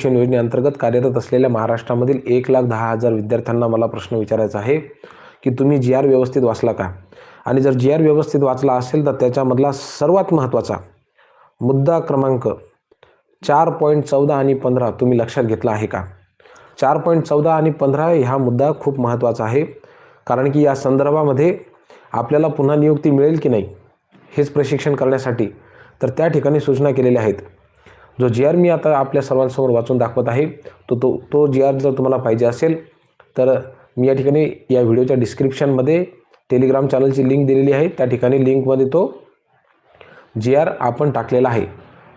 शिक्षण योजनेअंतर्गत कार्यरत असलेल्या महाराष्ट्रामधील एक लाख दहा हजार विद्यार्थ्यांना मला प्रश्न विचारायचा आहे की तुम्ही जी आर व्यवस्थित वाचला का? आणि जर जी आर व्यवस्थित वाचला असेल तर त्याच्यामधला सर्वात महत्त्वाचा मुद्दा क्रमांक चार पॉईंट चौदा आणि पंधरा तुम्ही लक्षात घेतला आहे का? चार पॉईंट चौदा आणि पंधरा ह्या मुद्दा खूप महत्त्वाचा आहे. कारण की या संदर्भामध्ये आपल्याला पुन्हा नियुक्ती मिळेल की नाही हेच प्रशिक्षण करण्यासाठी. तर त्या ठिकाणी सूचना केलेल्या आहेत. जो जी आर मी आता आपल्या सर्वांसमोर वाचून दाखवत आहे तो तो तो जी आर जर तुम्हाला पाहिजे असेल तर मी या ठिकाणी या व्हिडिओच्या डिस्क्रिप्शनमध्ये टेलिग्राम चॅनलची लिंक दिलेली आहे. त्या ठिकाणी लिंकमध्ये तो जी आर आपण टाकलेला आहे.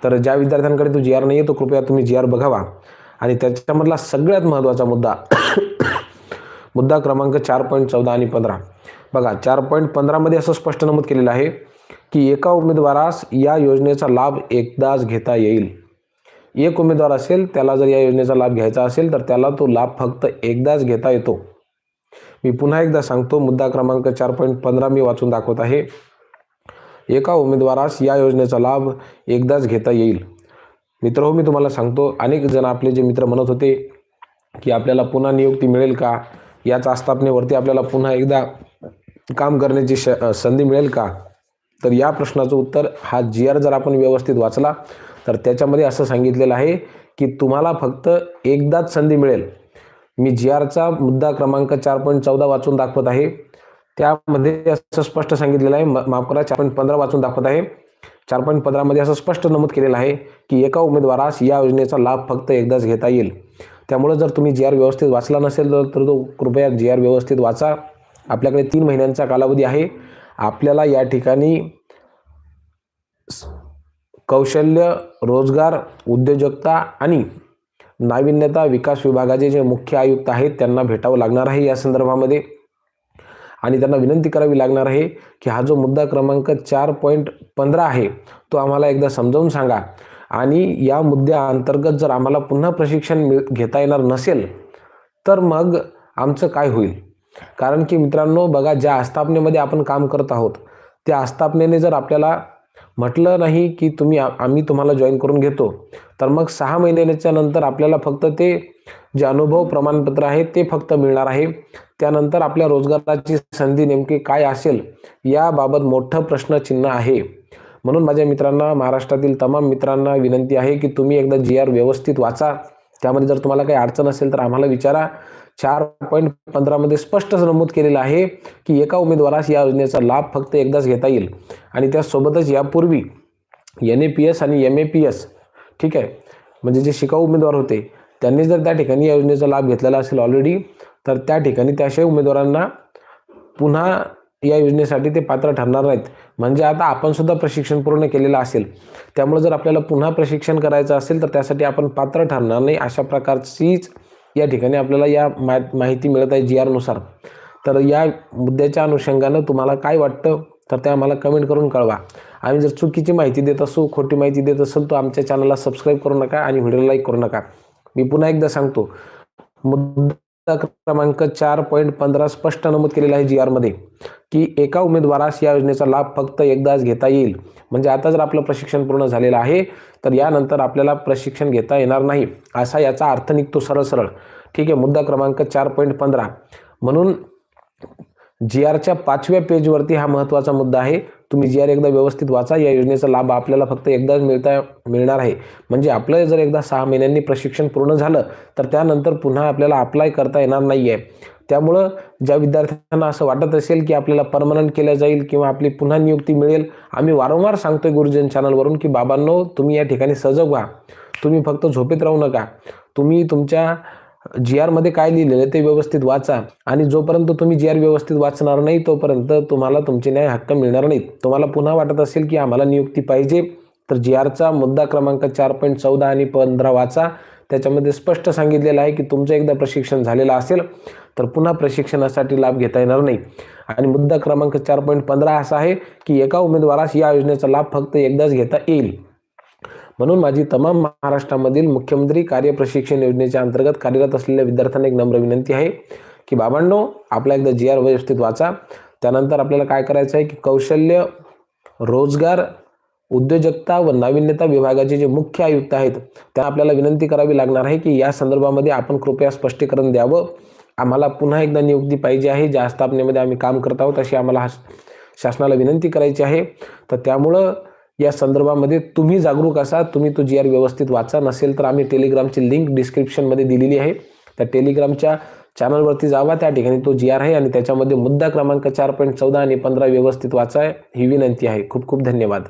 तर ज्या विद्यार्थ्यांकडे तो जी आर नाही आहे तो कृपया तुम्ही जी आर बघावा. आणि त्याच्यामधला सगळ्यात महत्त्वाचा मुद्दा मुद्दा क्रमांक चार पॉईंट चौदा आणि पंधरा. बघा चार पॉईंट पंधरामध्ये असं स्पष्ट नमूद केलेलं आहे की एका उमेदवारास या योजनेचा लाभ एकदाच घेता येईल. एक उमेदवार असेल त्याला जर या योजनेचा लाभ घ्यायचा असेल तर त्याला तो लाभ फक्त एकदाच घेता येतो. मी पुन्हा एकदा सांगतो मुद्दा क्रमांक चार पॉईंट पंधरा मी वाचून दाखवत आहे. एका उमेदवारास या योजनेचा लाभ एकदाच घेता येईल. मित्र हो मी तुम्हाला सांगतो अनेक जण आपले जे मित्र म्हणत होते की आपल्याला पुन्हा नियुक्ती मिळेल का? याच आस्थापनेवरती आपल्याला पुन्हा एकदा काम करण्याची श संधी मिळेल का? तर या प्रश्नाचं उत्तर हा जी आर जर आपण व्यवस्थित वाचला तर त्याच्यामध्ये असं सांगितलेलं आहे की तुम्हाला फक्त एकदाच संधी मिळेल. मी जी आरचा मुद्दा क्रमांक चार पॉईंट चौदा वाचून दाखवत आहे. त्यामध्ये असं स्पष्ट सांगितलेलं आहे. माफ करा चार पॉईंट पंधरा वाचून दाखवत आहे. चार पॉईंट पंधरामध्ये असं स्पष्ट नमूद केलेलं आहे की एका उमेदवारास या योजनेचा लाभ फक्त एकदाच घेता येईल. त्यामुळे जर तुम्ही जी आर व्यवस्थित वाचला नसेल तर तर तो कृपया जी आर व्यवस्थित वाचा. आपल्याकडे तीन महिन्यांचा कालावधी आहे. आपल्याला या ठिकाणी कौशल्य रोजगार उद्योजकता आणि नाविन्यता विकास विभागाचे जे मुख्य आयुक्त आहेत त्यांना भेटावं लागणार आहे या संदर्भामध्ये. आणि त्यांना विनंती करावी लागणार आहे की हा जो मुद्दा क्रमांक चार पॉईंट पंधरा आहे तो आम्हाला एकदा समजावून सांगा. आणि या मुद्द्याअंतर्गत जर आम्हाला पुन्हा प्रशिक्षण मिळ घेता येणार नसेल तर मग आमचं काय होईल? कारण की मित्रांनो बघा ज्या आस्थापनेमध्ये आपण काम करत आहोत त्या आस्थापनेने जर आपल्याला म्हटलं नाही की तुम्ही आम्ही तुम्हाला जॉईन करून घेतो. तर मग सहा महिन्याच्या नंतर आपल्याला फक्त ते जे अनुभव प्रमाणपत्र आहे ते फक्त मिळणार आहे. त्यानंतर आपल्या रोजगाराची संधी नेमकी काय असेल याबाबत मोठं प्रश्नचिन्ह आहे. म्हणून माझ्या मित्रांना महाराष्ट्रातील तमाम मित्रांना विनंती आहे की तुम्ही एकदा जी आर व्यवस्थित वाचा. त्यामध्ये जर तुम्हाला काही अडचण असेल तर आम्हाला विचारा. चार पॉईंट पंधरामध्ये स्पष्ट नमूद केलेलं आहे की एका उमेदवारास या योजनेचा लाभ फक्त एकदाच घेता येईल. आणि त्यासोबतच यापूर्वी एन ए पी एस आणि एम ए पी एस ठीक आहे म्हणजे जे शिकाऊ उमेदवार होते त्यांनी जर त्या ठिकाणी या योजनेचा लाभ घेतलेला असेल ऑलरेडी तर त्या ठिकाणी त्याशिवाय उमेदवारांना पुन्हा या योजनेसाठी ते पात्र ठरणार नाहीत. म्हणजे आता आपण सुद्धा प्रशिक्षण पूर्ण केलेलं असेल त्यामुळे जर आपल्याला पुन्हा प्रशिक्षण करायचं असेल तर त्यासाठी आपण पात्र ठरणार नाही अशा प्रकारचीच या ठिकाणी आपल्याला या मा माहिती मिळत आहे जी आरनुसार तर या मुद्द्याच्या अनुषंगानं तुम्हाला काय वाटतं तर ते आम्हाला कमेंट करून कळवा. आम्ही जर चुकीची माहिती देत असू खोटी माहिती देत असेल तर आमच्या चॅनलला सबस्क्राईब करू नका आणि व्हिडिओ लाईक करू नका. मी पुन्हा एकदा सांगतो मुद्दा क्रमांक चार पॉईंट पंधरा स्पष्ट नमूद केलेला आहे जी आरमध्ये की एका उमेदवारास या योजनेचा लाभ फक्त एकदाच घेता येईल. म्हणजे आता जर आपलं प्रशिक्षण पूर्ण झालेलं आहे तर यानंतर आपल्याला प्रशिक्षण घेता येणार नाही असा याचा अर्थ निघतो सरळ सरळ. ठीक आहे मुद्दा क्रमांक चार पॉईंट पंधरा. म्हणून जी आरच्या पाचव्या पेजवरती हा महत्त्वाचा मुद्दा आहे. तुम्ही जी आर एकदा व्यवस्थित वाचा. या योजनेचा लाभ आपल्याला फक्त एकदाच मिळता मिळणार आहे. म्हणजे आपलं जर एकदा सहा महिन्यांनी प्रशिक्षण पूर्ण झालं तर त्यानंतर पुन्हा आपल्याला अप्लाय करता येणार नाही आहे त्यामुळं ज्या विद्यार्थ्यांना असं वाटत असेल की आपल्याला परमनंट केलं जाईल किंवा आपली पुन्हा नियुक्ती मिळेल आम्ही वारंवार सांगतोय गुरुजन चॅनलवरून की बाबांनो तुम्ही या ठिकाणी सजग व्हा. तुम्ही फक्त झोपेत राहू नका. तुम्ही तुमच्या जी आरमध्ये काय लिहिलेलं आहे ते व्यवस्थित वाचा. आणि जोपर्यंत तुम्ही जी आर व्यवस्थित वाचणार नाही तोपर्यंत तुम्हाला तुमचे न्याय हक्क मिळणार नाहीत. तुम्हाला पुन्हा वाटत असेल की आम्हाला नियुक्ती पाहिजे तर जी आरचा मुद्दा क्रमांक चार पॉईंट चौदा आणि पंधरा वाचा. त्याच्यामध्ये स्पष्ट सांगितलेलं आहे की तुमचं एकदा प्रशिक्षण झालेलं असेल तर पुन्हा प्रशिक्षणासाठी लाभ घेता येणार नाही. आणि मुद्दा क्रमांक चार पॉईंट पंधरा असा आहे की एका उमेदवारास या योजनेचा लाभ फक्त एकदाच घेता येईल. म्हणून माझी तमाम महाराष्ट्रामधील मुख्यमंत्री कार्य प्रशिक्षण योजनेच्या अंतर्गत कार्यरत असलेल्या विद्यार्थ्यांना एक नम्र विनंती आहे की बाबांनो आपला एकदा जी आर व्यवस्थित वाचा. त्यानंतर आपल्याला काय करायचं आहे की कौशल्य रोजगार उद्योजकता व नाविन्यता विभागाचे जे मुख्य आयुक्त आहेत त्या आपल्याला विनंती करावी लागणार आहे की या संदर्भामध्ये आपण कृपया स्पष्टीकरण द्यावं. आम्हाला पुन्हा एकदा नियुक्ती पाहिजे आहे ज्या स्थापनेमध्ये आम्ही काम करत आहोत अशी आम्हाला शासनाला विनंती करायची आहे. तर त्यामुळं या संदर्भामध्ये तुम्ही जागरूक असा तुम्ही तो जी आर व्यवस्थित वाचा नसेल तर आम्ही टेलिग्रामची लिंक डिस्क्रिप्शनमध्ये दिलेली आहे. त्या टेलिग्रामच्या चॅनलवरती जावा त्या ठिकाणी तो जी आर आहे आणि त्याच्यामध्ये मुद्दा क्रमांक चार पॉईंट चौदा आणि पंधरा व्यवस्थित वाचा ही विनंती आहे. खूप खूप धन्यवाद.